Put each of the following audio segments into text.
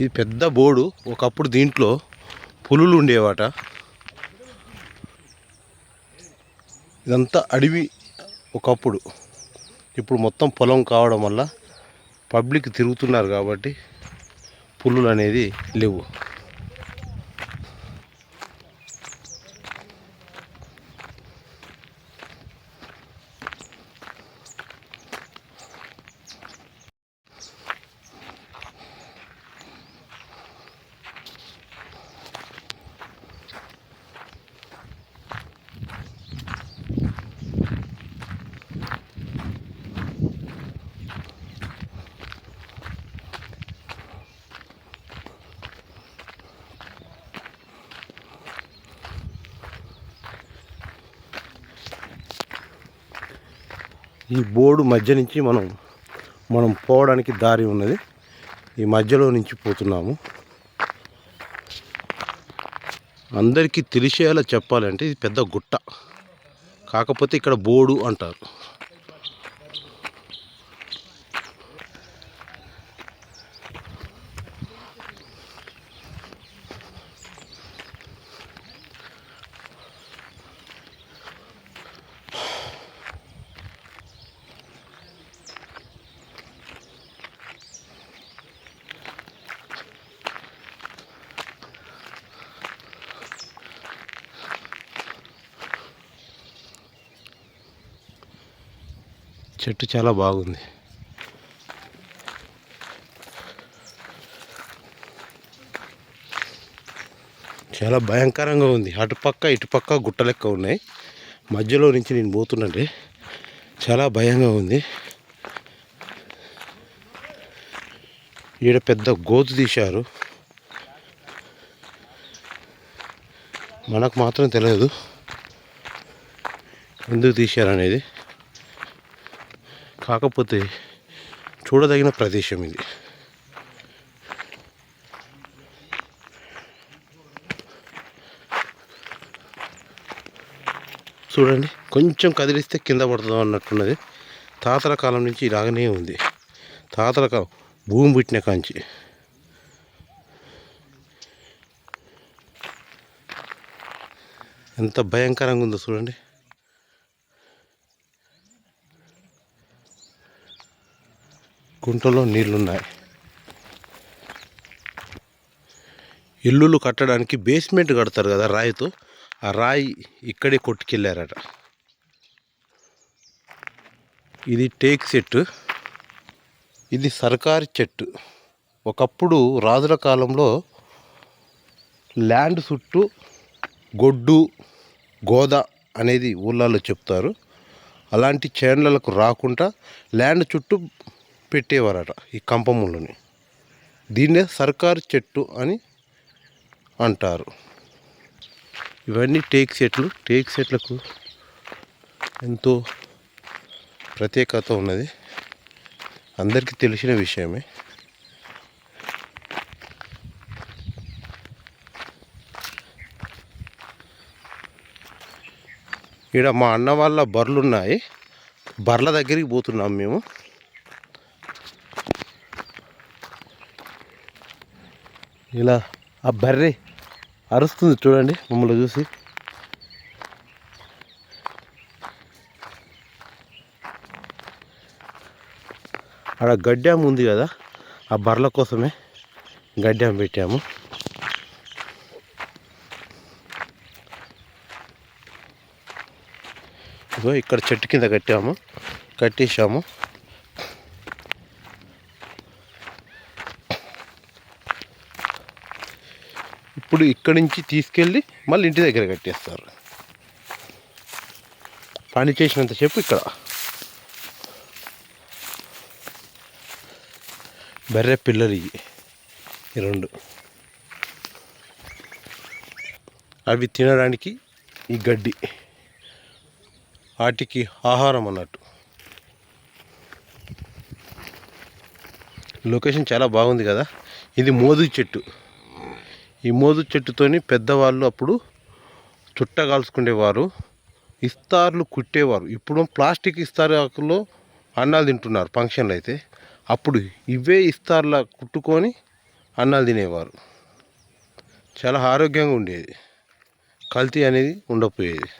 ఇది పెద్ద బోర్డు ఒకప్పుడు దీంట్లో పులులు ఉండేవాట. ఇదంతా అడవి ఒకప్పుడు. ఇప్పుడు మొత్తం పొలం కావడం వల్ల పబ్లిక్ తిరుగుతున్నారు కాబట్టి పులులు అనేది లేవు. ఈ బోర్డు మధ్య నుంచి మనం మనం పోవడానికి దారి ఉన్నది. ఈ మధ్యలో నుంచి పోతున్నాము. అందరికీ తెలిసేలా చెప్పాలంటే ఇది పెద్ద గుట్ట. కాకపోతే ఇక్కడ బోడు అంటారు. చెట్టు చాలా బాగుంది. చాలా భయంకరంగా ఉంది. అటుపక్క ఇటుపక్క గుట్ట లెక్క ఉన్నాయి. మధ్యలో నుంచి నేను పోతున్నాండి చాలా భయంగా ఉంది. ఈడ పెద్ద గోతు తీశారు. మనకు మాత్రం తెలియదు. ఎందుకు తీశారు అనేది కాకపోతే చూడదగిన ప్రదేశం ఇది. చూడండి కొంచెం కదిలిస్తే కింద పడుతుందో అన్నట్టున్నది. తాతల కాలం నుంచి ఇలాగనే ఉంది. తాతల కాలం భూమి పుట్టిన కాంచి. ఎంత భయంకరంగా ఉందో చూడండి. గుంటలో నీళ్ళున్నాయి. ఇల్లులు కట్టడానికి బేస్మెంట్ కడతారు కదా రాయితో. ఆ రాయి ఇక్కడే కొట్టుకెళ్ళారట ఇది టేక్ చెట్టు ఇది సర్కారీ చెట్టు. ఒకప్పుడు రాజుల కాలంలో ల్యాండ్ చుట్టూ గొడ్డు గోద అనేది ఊళ్ళల్లో చెప్తారు. అలాంటి చేనులకు రాకుండా ల్యాండ్ చుట్టూ పెట్టేవారట ఈ కంపముళ్ళని దీన్నే సర్కారు చెట్టు అని అంటారు. ఇవన్నీ టేక్ చెట్లు టేక్ చెట్లకు ఎంతో ప్రత్యేకత ఉన్నది. అందరికీ తెలిసిన విషయమే. ఇక్కడ మా అన్న వాళ్ళ బర్రెలు ఉన్నాయి బర్రెల దగ్గరికి పోతున్నాం మేము. ఇలా ఆ బర్రె అరుస్తుంది చూడండి మమ్మల్ని చూసి. ఆడ గడ్డాము ఉంది కదా ఆ బర్రెల కోసమే గడ్డాం పెట్టాము. ఇగో ఇక్కడ చెట్టు కింద కట్టాము కట్టేసాము ఇప్పుడు ఇక్కడి నుంచి తీసుకెళ్ళి మళ్ళీ ఇంటి దగ్గర కట్టేస్తారు. పని చేసినంత చెప్పు ఇక్కడ. బెర్రె పిల్లలు ఇవి. ఈ రెండు. అవి తినడానికి ఈ గడ్డి. వాటికి ఆహారం అన్నట్టు. లొకేషన్ చాలా బాగుంది కదా? ఇది మోదు చెట్టు. ఈ మోదు చెట్టుతోని పెద్దవాళ్ళు అప్పుడు చుట్ట కాల్చుకునేవారు ఇస్తార్లు కుట్టేవారు. ఇప్పుడు ప్లాస్టిక్ ఇస్తారులో అన్నాలు తింటున్నారు ఫంక్షన్లు అయితే. అప్పుడు ఇవే ఇస్తార్ల కుట్టుకొని అన్నాలు తినేవారు. చాలా ఆరోగ్యంగా ఉండేది. కల్తీ అనేది ఉండకపోయేది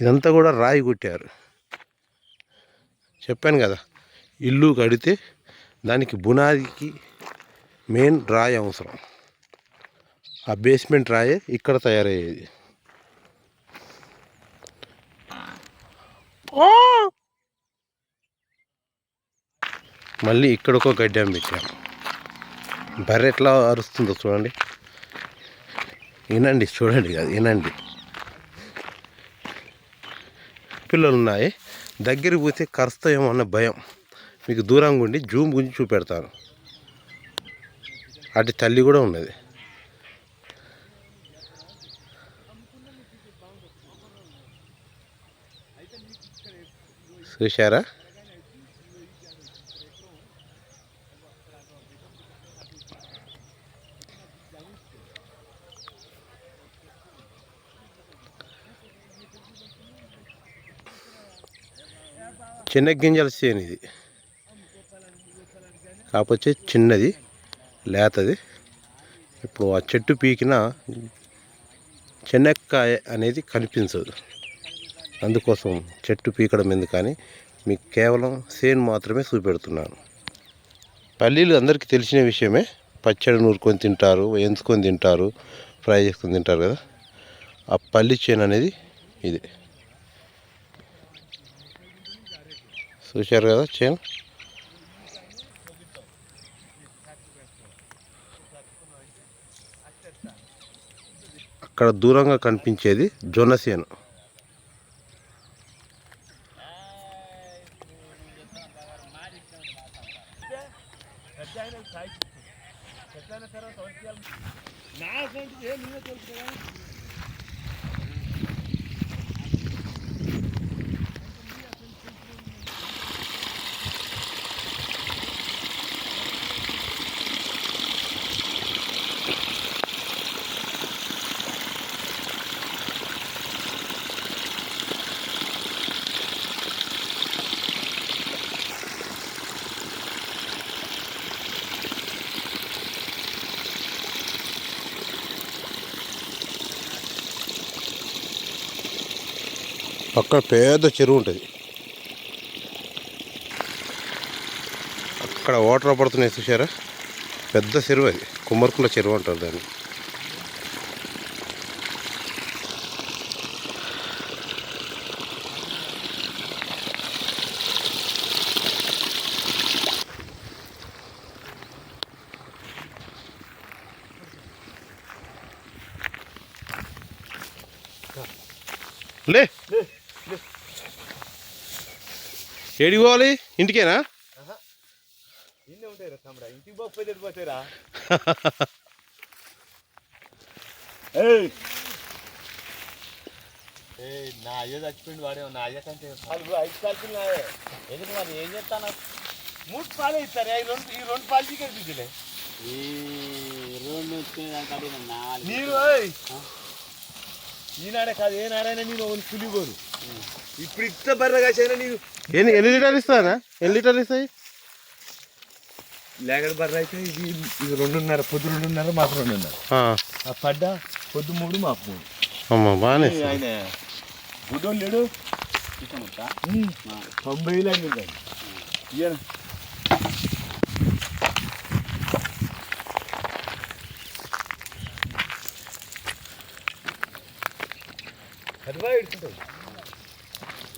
ఇదంతా కూడా రాయి కొట్టారు. చెప్పాను కదా ఇల్లు కడితే దానికి బునాదికి మెయిన్ రాయి అవసరం. ఆ బేస్మెంట్ రాయే ఇక్కడ తయారయ్యేది. మళ్ళీ ఇక్కడ ఒక గడ్డం పెట్టాము బర్రె ఎట్లా అరుస్తుందో చూడండి. వినండి చూడండి కాదు వినండి పిల్లలు ఉన్నాయి దగ్గరికి పోతే కరుస్తాయేమో అన్న భయం. మీకు దూరంగా ఉండి జూమ్ గురించి చూపెడతాను. అటు తల్లి కూడా ఉన్నది. చూశారా? చిన్న గింజల చేను ఇది. కాకపోతే చిన్నది. లేతది. ఇప్పుడు ఆ చెట్టు పీకిన చెనక్కాయ అనేది కనిపించదు. అందుకోసం చెట్టు పీకడం ఎందుకు కానీ మీకు కేవలం సేను మాత్రమే చూపెడుతున్నాను. పల్లీలు అందరికీ తెలిసిన విషయమే. పచ్చడి నూరుకొని తింటారు ఎంచుకొని తింటారు ఫ్రై చేసుకొని తింటారు కదా. ఆ పల్లి చేను అనేది ఇది. చూశారు కదా చేను? అక్కడ దూరంగా కనిపించేది జొన్న చేను అక్కడ పెద్ద చెరువు ఉంటుంది. అక్కడ వాటర్ పడుతున్నాయి చూసారా పెద్ద చెరువు అది. కుమ్మరికుండ చెరువు అంటారు దాన్ని. ఏడికి పోవాలి ఇంటికేనా? ఇన్నే ఉంటాయి రా తమ్ముడా. ఇంటికి పోతే పోతారా ఏయ్! ఏయ్ నా అయ్యో చచ్చిపోయింది వాడే నా అయ్య కంటే అది ఐదు పాలు నాయే ఎందుకు మరి? ఏం చేస్తాను? మూడు పాలే ఇస్తారు ఈ రెండు ఈ రెండు పాలు చీకటి ఈ రెండు నీరు. ఈనాడే కాదు ఏ నాడైనా నేను పులిగోను ఇప్పుడు ఇంత బర్రెగా చేసిన నీరు ఎన్ని ఎన్ని లీటర్లు ఇస్తానా ఎన్ని లీటర్లు ఇస్తాయి? లేగడ బర్ర అయితే ఇది ఇది రెండున్నర పొద్దు రెండున్నర మాకు రెండున్నర. ఆ, పడ్డ పొద్దు మూడు మాకు మూడు. అమ్మ బాగానే ఆయన గుడ్డోళ్ళు లేడు? తొంభై వేలు అయింది ఇయ్యను?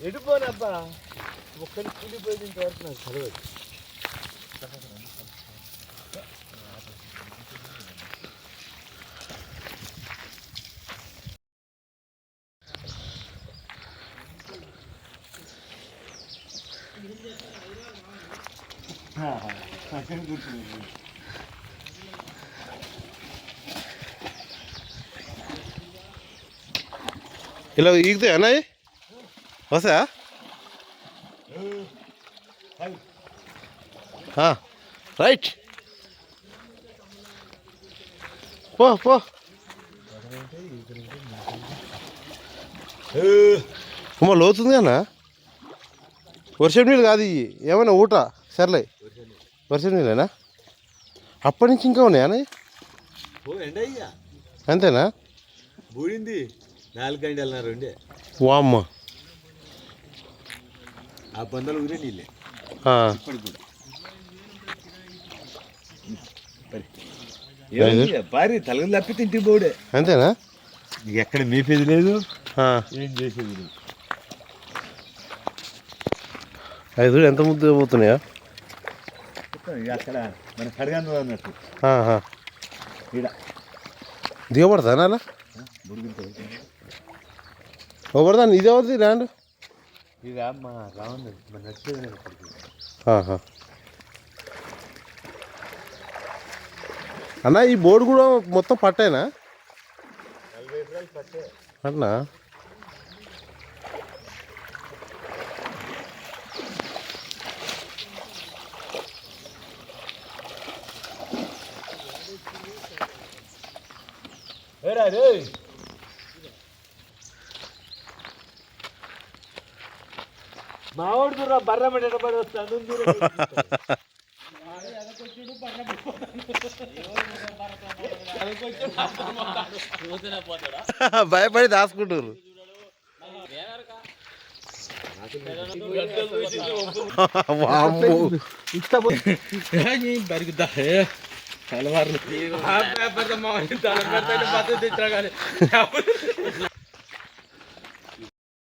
ఎడిపోనబ్బా ఒక్కరి కూలిపోయింది ఇంతవరకు నాకు చదవదు ఇలా ఈగుతాయి అన్నాయి వస్తా రైట్. పో పో. అమ్మ లోతుంది అన్న? వర్షం నీళ్ళు కాదు ఇవి ఏమైనా ఊట? సర్లే. వర్షం నీళ్ళేనా? అప్పటి నుంచి ఇంకా ఉన్నాయా అంతేనా? బూడింది. నాలుగు గంటలు రెండే వామ్మ. ఆ బందలు ఊరే నీళ్ళే. ఇప్పటికి కూడా. ఏమైంది? భారీ తలగలు బోడే అంతేనా? ఎక్కడ మేపేది లేదు. ఏం చేసేది లేదు ఐదు ఎంత ముద్ద పోతున్నాయా? అక్కడ మన కడగాను అన్నట్టు. దిగబడతా ఒకడదాన్ని ఇది ఎవరిది? ల్యాండ్? ఇది మా రావణ మన. అన్న ఈ బోర్డు కూడా మొత్తం పట్టేనా? అన్నా. ఏరా రే మా వాడు దూరం బర్ర పడి వస్తాను భయపడి దాచుకుంటారు. బరుగుద్దా కలవారు